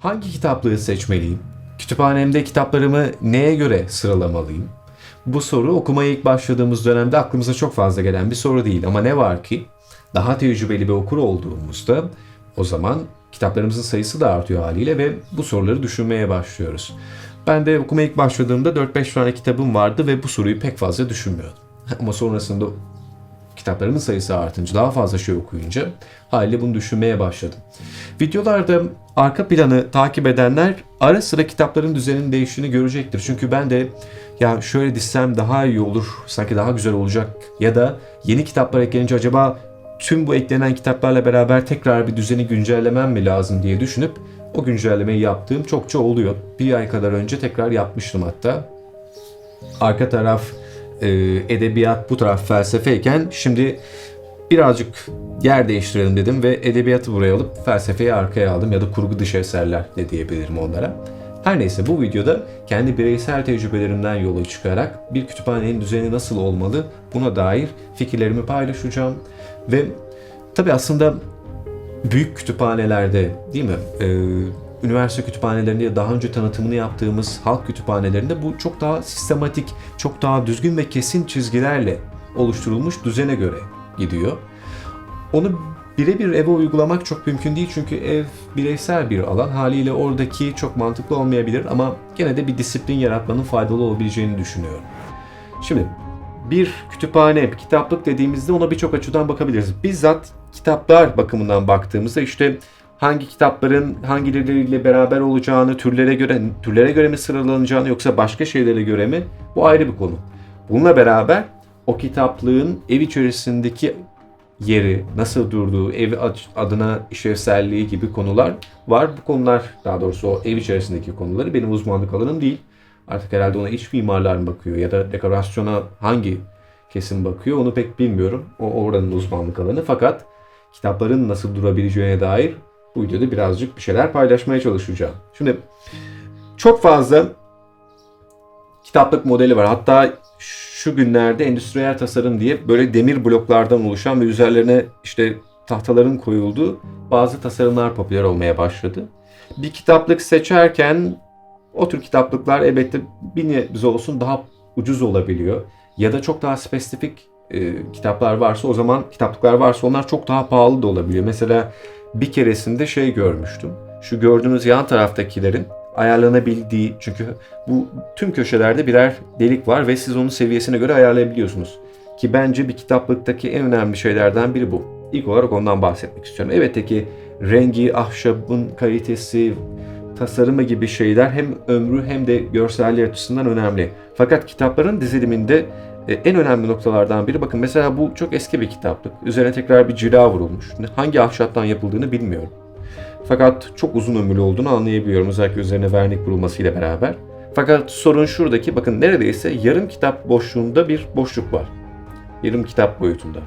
Hangi kitaplığı seçmeliyim? Kütüphanemde kitaplarımı neye göre sıralamalıyım? Bu soru okumaya ilk başladığımız dönemde aklımıza çok fazla gelen bir soru değil. Ama ne var ki daha tecrübeli bir okur olduğumuzda o zaman kitaplarımızın sayısı da artıyor haliyle ve bu soruları düşünmeye başlıyoruz. Ben de okumaya ilk başladığımda 4-5 tane kitabım vardı ve bu soruyu pek fazla düşünmüyordum. Ama sonrasında kitaplarımın sayısı artınca, daha fazla şey okuyunca haliyle bunu düşünmeye başladım. Videolarda arka planı takip edenler ara sıra kitapların düzeninin değiştiğini görecektir. Çünkü ben de ya şöyle dizsem daha iyi olur, sanki daha güzel olacak ya da yeni kitaplar eklenince acaba tüm bu eklenen kitaplarla beraber tekrar bir düzeni güncellemem mi lazım diye düşünüp o güncellemeyi yaptığım çokça oluyor. Bir ay kadar önce tekrar yapmıştım hatta. Arka taraf edebiyat, bu taraf felsefeyken şimdi birazcık yer değiştirelim dedim ve edebiyatı buraya alıp felsefeyi arkaya aldım ya da kurgu dışı eserler de diyebilirim onlara. Her neyse bu videoda kendi bireysel tecrübelerimden yola çıkarak bir kütüphanenin düzeni nasıl olmalı buna dair fikirlerimi paylaşacağım. Ve tabi aslında büyük kütüphanelerde değil mi? Ee, üniversite kütüphanelerinde daha önce tanıtımını yaptığımız halk kütüphanelerinde bu çok daha sistematik, çok daha düzgün ve kesin çizgilerle oluşturulmuş düzene göre gidiyor. Onu birebir eve uygulamak çok mümkün değil çünkü ev bireysel bir alan. Haliyle oradaki çok mantıklı olmayabilir ama gene de bir disiplin yaratmanın faydalı olabileceğini düşünüyorum. Şimdi bir kütüphane, bir kitaplık dediğimizde ona birçok açıdan bakabiliriz. Bizzat kitaplar bakımından baktığımızda işte hangi kitapların hangileriyle beraber olacağını, türlere göre türlere göre mi sıralanacağını yoksa başka şeylere göre mi? Bu ayrı bir konu. Bununla beraber o kitaplığın ev içerisindeki yeri, nasıl durduğu, ev adına işlevselliği gibi konular var. Bu konular, daha doğrusu o ev içerisindeki konuları benim uzmanlık alanım değil. Artık herhalde ona iç mimarlar mı bakıyor ya da dekorasyona hangi kesim bakıyor onu pek bilmiyorum. O oranın uzmanlık alanı. Fakat kitapların nasıl durabileceğine dair bu videoda birazcık bir şeyler paylaşmaya çalışacağım. Şimdi çok fazla kitaplık modeli var. Hatta şu günlerde endüstriyel tasarım diye böyle demir bloklardan oluşan ve üzerlerine işte tahtaların koyulduğu bazı tasarımlar popüler olmaya başladı. Bir kitaplık seçerken o tür kitaplıklar elbette bir nebze olsun daha ucuz olabiliyor. Ya da çok daha spesifik e, kitaplar varsa o zaman kitaplıklar varsa onlar çok daha pahalı da olabiliyor. Mesela bir keresinde şey görmüştüm. Şu gördüğünüz yan taraftakilerin ayarlanabildiği çünkü bu tüm köşelerde birer delik var ve siz onun seviyesine göre ayarlayabiliyorsunuz. Ki bence bir kitaplıktaki en önemli şeylerden biri bu. İlk olarak ondan bahsetmek istiyorum. Evet ki rengi, ahşabın kalitesi, tasarımı gibi şeyler hem ömrü hem de görselliği açısından önemli. Fakat kitapların diziliminde en önemli noktalardan biri bakın mesela bu çok eski bir kitaplık. Üzerine tekrar bir cila vurulmuş. Hangi ahşaptan yapıldığını bilmiyorum. Fakat çok uzun ömürlü olduğunu anlayabiliyorum özellikle üzerine vernik vurulmasıyla beraber. Fakat sorun şuradaki bakın neredeyse yarım kitap boşluğunda bir boşluk var. Yarım kitap boyutunda.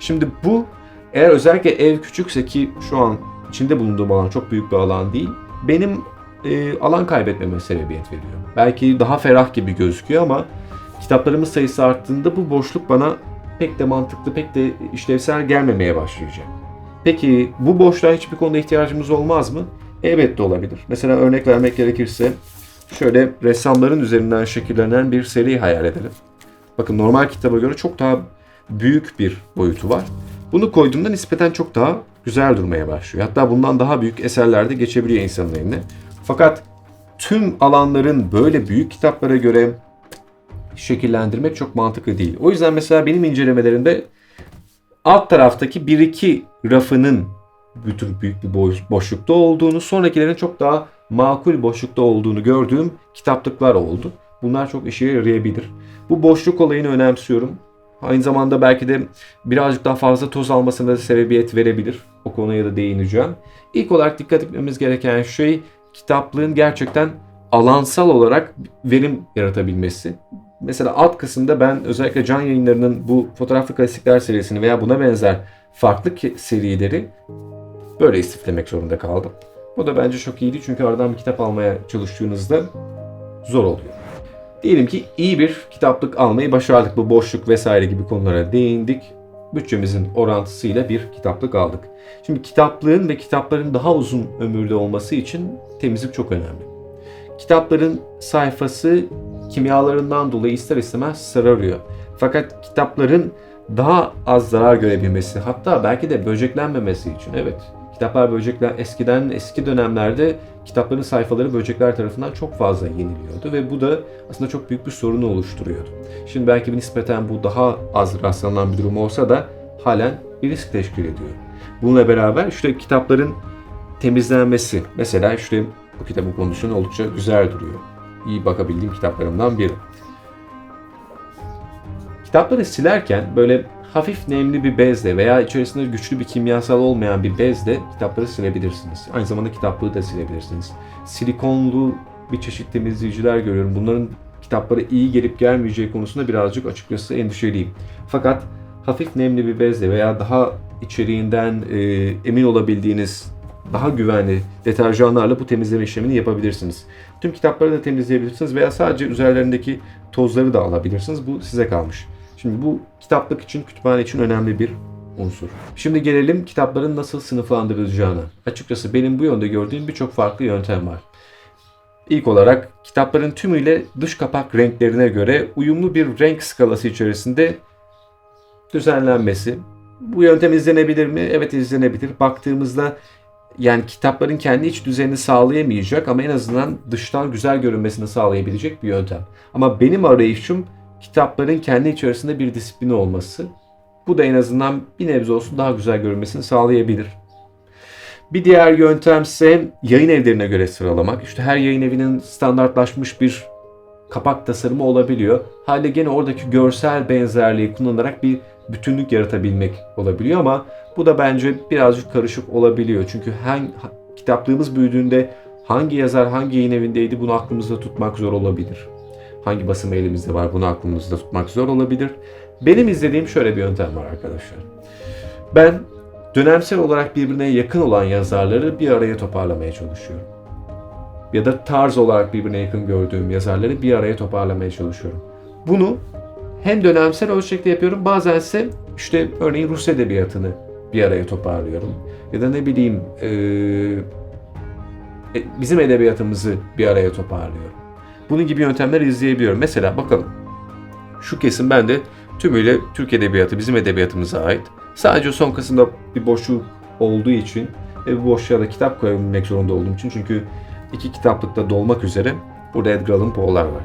Şimdi bu eğer özellikle ev küçükse ki şu an içinde bulunduğum alan çok büyük bir alan değil benim e, alan kaybetmeme sebebiyet veriyor. Belki daha ferah gibi gözüküyor ama kitaplarımın sayısı arttığında bu boşluk bana pek de mantıklı, pek de işlevsel gelmemeye başlayacak. Peki bu boşluğa hiçbir konuda ihtiyacımız olmaz mı? Elbette olabilir. Mesela örnek vermek gerekirse şöyle ressamların üzerinden şekillenen bir seri hayal edelim. Bakın normal kitaba göre çok daha büyük bir boyutu var. Bunu koyduğunda nispeten çok daha güzel durmaya başlıyor. Hatta bundan daha büyük eserler de geçebiliyor insanın eline. Fakat tüm alanların böyle büyük kitaplara göre şekillendirmek çok mantıklı değil. O yüzden mesela benim incelemelerimde alt taraftaki 1-2 rafının bütün büyük bir boşlukta olduğunu, sonrakilerin çok daha makul boşlukta olduğunu gördüğüm kitaplıklar oldu. Bunlar çok işe yarayabilir. Bu boşluk olayını önemsiyorum. Aynı zamanda belki de birazcık daha fazla toz almasına da sebebiyet verebilir. O konuya da değineceğim. İlk olarak dikkat etmemiz gereken şey kitaplığın gerçekten alansal olarak verim yaratabilmesi. Mesela alt kısımda ben özellikle Can Yayınları'nın bu fotoğraflı klasikler serisini veya buna benzer farklı serileri böyle istiflemek zorunda kaldım. Bu da bence çok iyiydi çünkü aradan bir kitap almaya çalıştığınızda zor oluyor. Diyelim ki iyi bir kitaplık almayı başardık. Bu boşluk vesaire gibi konulara değindik. bütçemizin orantısıyla bir kitaplık aldık. Şimdi kitaplığın ve kitapların daha uzun ömürlü olması için temizlik çok önemli. Kitapların sayfası kimyalarından dolayı ister istemez sararıyor. Fakat kitapların daha az zarar görebilmesi, hatta belki de böceklenmemesi için evet. Kitaplar böcekler eskiden eski dönemlerde kitapların sayfaları böcekler tarafından çok fazla yeniliyordu ve bu da aslında çok büyük bir sorunu oluşturuyordu. Şimdi belki bir nispeten bu daha az rastlanan bir durum olsa da halen bir risk teşkil ediyor. Bununla beraber işte kitapların temizlenmesi. Mesela işte bu kitabın kondisyonu oldukça güzel duruyor. İyi bakabildiğim kitaplarımdan biri. Kitapları silerken böyle hafif nemli bir bezle veya içerisinde güçlü bir kimyasal olmayan bir bezle kitapları silebilirsiniz. Aynı zamanda kitaplığı da silebilirsiniz. Silikonlu bir çeşit temizleyiciler görüyorum. Bunların kitaplara iyi gelip gelmeyeceği konusunda birazcık açıkçası endişeliyim. Fakat hafif nemli bir bezle veya daha içeriğinden e, emin olabildiğiniz daha güvenli deterjanlarla bu temizleme işlemini yapabilirsiniz. Tüm kitapları da temizleyebilirsiniz veya sadece üzerlerindeki tozları da alabilirsiniz. Bu size kalmış. Şimdi bu kitaplık için, kütüphane için önemli bir unsur. Şimdi gelelim kitapların nasıl sınıflandırılacağına. Açıkçası benim bu yönde gördüğüm birçok farklı yöntem var. İlk olarak kitapların tümüyle dış kapak renklerine göre uyumlu bir renk skalası içerisinde düzenlenmesi. Bu yöntem izlenebilir mi? Evet izlenebilir. Baktığımızda yani kitapların kendi iç düzenini sağlayamayacak ama en azından dıştan güzel görünmesini sağlayabilecek bir yöntem. Ama benim arayışım kitapların kendi içerisinde bir disiplini olması. Bu da en azından bir nebze olsun daha güzel görünmesini sağlayabilir. Bir diğer yöntem ise yayın evlerine göre sıralamak. İşte her yayın evinin standartlaşmış bir kapak tasarımı olabiliyor. Halde gene oradaki görsel benzerliği kullanarak bir bütünlük yaratabilmek olabiliyor ama bu da bence birazcık karışık olabiliyor. Çünkü hangi, kitaplığımız büyüdüğünde hangi yazar hangi yayın evindeydi bunu aklımızda tutmak zor olabilir. Hangi basım elimizde var bunu aklımızda tutmak zor olabilir. Benim izlediğim şöyle bir yöntem var arkadaşlar. Ben dönemsel olarak birbirine yakın olan yazarları bir araya toparlamaya çalışıyorum. Ya da tarz olarak birbirine yakın gördüğüm yazarları bir araya toparlamaya çalışıyorum. Bunu hem dönemsel ölçekte yapıyorum bazen ise işte örneğin Rus edebiyatını bir araya toparlıyorum. Ya da ne bileyim e, bizim edebiyatımızı bir araya toparlıyorum. Bunun gibi yöntemler izleyebiliyorum. Mesela bakalım. Şu kesim bende tümüyle Türk edebiyatı bizim edebiyatımıza ait. Sadece son kısımda bir boşluk olduğu için ve bu boşluğa da kitap koyabilmek zorunda olduğum için çünkü iki kitaplıkta dolmak üzere burada Edgar Allan Poe'lar var.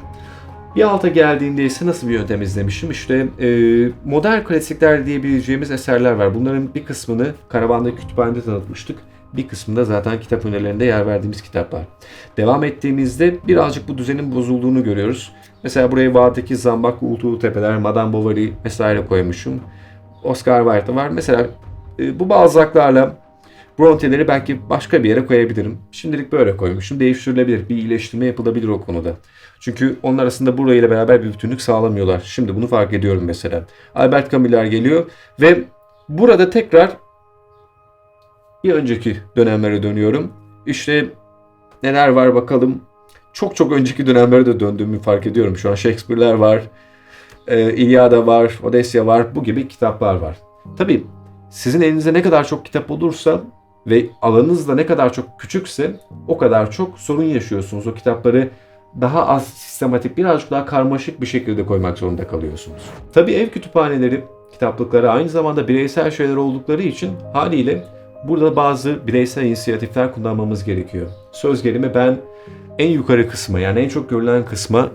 Bir alta geldiğinde ise nasıl bir yöntem izlemişim? İşte e, modern klasikler diyebileceğimiz eserler var. Bunların bir kısmını karavanda kütüphanede tanıtmıştık. Bir kısmında zaten kitap önerilerinde yer verdiğimiz kitaplar. Devam ettiğimizde birazcık bu düzenin bozulduğunu görüyoruz. Mesela buraya Vadideki Zambak, Uğultuğu Tepeler, Madame Bovary vesaire koymuşum. Oscar Wilde var. Mesela e, bu bazlaklarla Bronte'leri belki başka bir yere koyabilirim. Şimdilik böyle koymuşum. Değiştirilebilir. Bir iyileştirme yapılabilir o konuda. Çünkü onlar arasında burayla beraber bir bütünlük sağlamıyorlar. Şimdi bunu fark ediyorum mesela. Albert Camus'lar geliyor ve burada tekrar bir önceki dönemlere dönüyorum. İşte neler var bakalım. Çok çok önceki dönemlere de döndüğümü fark ediyorum. Şu an Shakespeare'ler var. E, İlyada var, Odesya var. Bu gibi kitaplar var. Tabii sizin elinizde ne kadar çok kitap olursa ve alanınız da ne kadar çok küçükse o kadar çok sorun yaşıyorsunuz. O kitapları daha az sistematik, birazcık daha karmaşık bir şekilde koymak zorunda kalıyorsunuz. Tabii ev kütüphaneleri, kitaplıkları aynı zamanda bireysel şeyler oldukları için haliyle burada bazı bireysel inisiyatifler kullanmamız gerekiyor. Söz gelimi ben en yukarı kısma yani en çok görülen kısma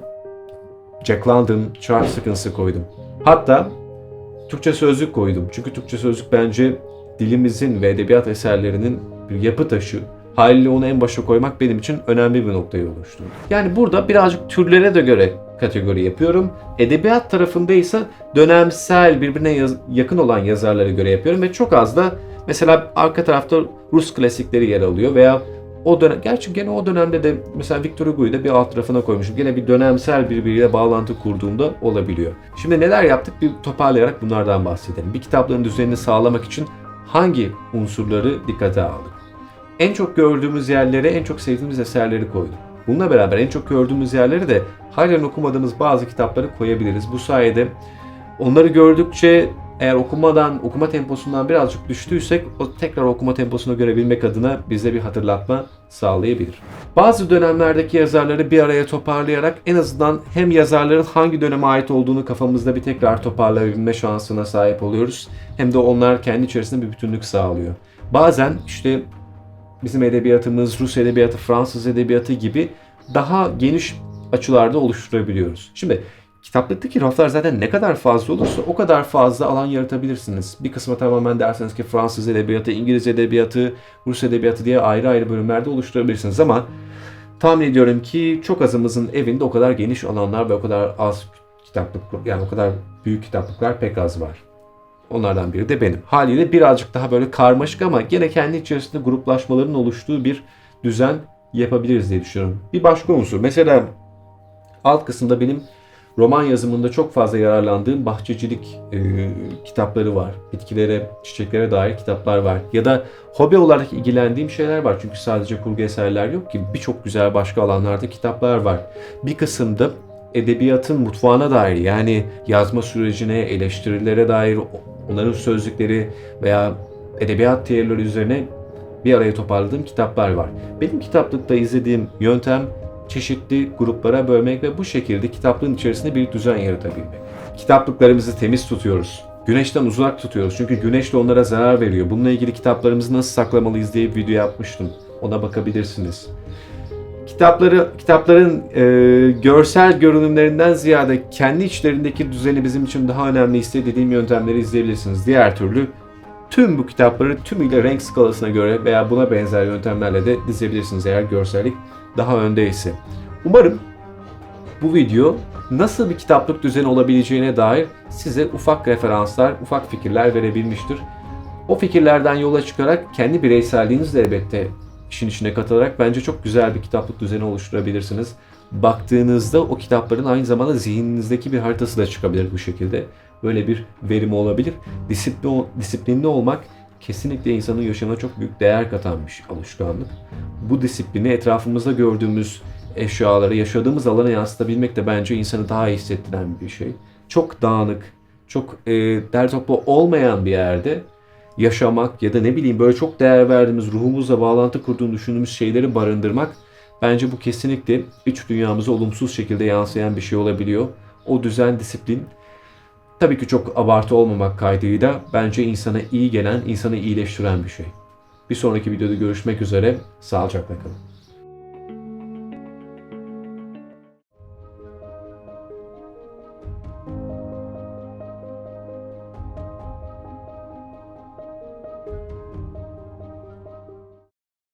Jack London, Charles Dickens'ı koydum. Hatta Türkçe sözlük koydum. Çünkü Türkçe sözlük bence dilimizin ve edebiyat eserlerinin bir yapı taşı. Haliyle onu en başa koymak benim için önemli bir noktayı oluşturdu. Yani burada birazcık türlere de göre kategori yapıyorum. Edebiyat tarafında ise dönemsel birbirine yaz- yakın olan yazarlara göre yapıyorum ve çok az da mesela arka tarafta Rus klasikleri yer alıyor veya o dönem, gerçi gene o dönemde de mesela Victor Hugo'yu da bir alt tarafına koymuşum. Gene bir dönemsel birbiriyle bağlantı kurduğunda olabiliyor. Şimdi neler yaptık bir toparlayarak bunlardan bahsedelim. Bir kitaplığın düzenini sağlamak için hangi unsurları dikkate aldık? En çok gördüğümüz yerlere en çok sevdiğimiz eserleri koyduk. Bununla beraber en çok gördüğümüz yerlere de halen okumadığımız bazı kitapları koyabiliriz. Bu sayede onları gördükçe Eğer okumadan, okuma temposundan birazcık düştüysek o tekrar okuma temposunu görebilmek adına bize bir hatırlatma sağlayabilir. Bazı dönemlerdeki yazarları bir araya toparlayarak en azından hem yazarların hangi döneme ait olduğunu kafamızda bir tekrar toparlayabilme şansına sahip oluyoruz. Hem de onlar kendi içerisinde bir bütünlük sağlıyor. Bazen işte bizim edebiyatımız, Rus edebiyatı, Fransız edebiyatı gibi daha geniş açılarda oluşturabiliyoruz. Şimdi kitaplıktaki raflar zaten ne kadar fazla olursa o kadar fazla alan yaratabilirsiniz. Bir kısmı tamamen derseniz ki Fransız edebiyatı, İngiliz edebiyatı, Rus edebiyatı diye ayrı ayrı bölümlerde oluşturabilirsiniz ama tahmin ediyorum ki çok azımızın evinde o kadar geniş alanlar ve o kadar az kitaplık yani o kadar büyük kitaplıklar pek az var. Onlardan biri de benim. Haliyle birazcık daha böyle karmaşık ama gene kendi içerisinde gruplaşmaların oluştuğu bir düzen yapabiliriz diye düşünüyorum. Bir başka unsur. Mesela alt kısımda benim roman yazımında çok fazla yararlandığım bahçecilik e, kitapları var. Bitkilere, çiçeklere dair kitaplar var. Ya da hobi olarak ilgilendiğim şeyler var. Çünkü sadece kurgu eserler yok ki. Birçok güzel başka alanlarda kitaplar var. Bir kısımda edebiyatın mutfağına dair yani yazma sürecine, eleştirilere dair onların sözlükleri veya edebiyat teorileri üzerine bir araya toparladığım kitaplar var. Benim kitaplıkta izlediğim yöntem çeşitli gruplara bölmek ve bu şekilde kitaplığın içerisinde bir düzen yaratabilmek. Kitaplıklarımızı temiz tutuyoruz. Güneşten uzak tutuyoruz çünkü güneş de onlara zarar veriyor. Bununla ilgili kitaplarımızı nasıl saklamalıyız diye bir video yapmıştım. Ona bakabilirsiniz. Kitapları, kitapların e, görsel görünümlerinden ziyade kendi içlerindeki düzeni bizim için daha önemli istediğim yöntemleri izleyebilirsiniz. Diğer türlü tüm bu kitapları tümüyle renk skalasına göre veya buna benzer yöntemlerle de dizebilirsiniz eğer görsellik daha öndeyse. Umarım bu video nasıl bir kitaplık düzeni olabileceğine dair size ufak referanslar, ufak fikirler verebilmiştir. O fikirlerden yola çıkarak kendi bireyselliğinizle elbette işin içine katılarak bence çok güzel bir kitaplık düzeni oluşturabilirsiniz. Baktığınızda o kitapların aynı zamanda zihninizdeki bir haritası da çıkabilir bu şekilde. Böyle bir verimi olabilir. Disiplin, disiplinli olmak kesinlikle insanın yaşamına çok büyük değer katan bir alışkanlık. Bu disiplini etrafımızda gördüğümüz eşyaları yaşadığımız alana yansıtabilmek de bence insanı daha iyi hissettiren bir şey. Çok dağınık, çok e, der toplu olmayan bir yerde yaşamak ya da ne bileyim böyle çok değer verdiğimiz ruhumuzla bağlantı kurduğunu düşündüğümüz şeyleri barındırmak bence bu kesinlikle iç dünyamıza olumsuz şekilde yansıyan bir şey olabiliyor. O düzen, disiplin tabii ki çok abartı olmamak kaydıyla bence insana iyi gelen, insanı iyileştiren bir şey. Bir sonraki videoda görüşmek üzere. Sağlıcakla kalın.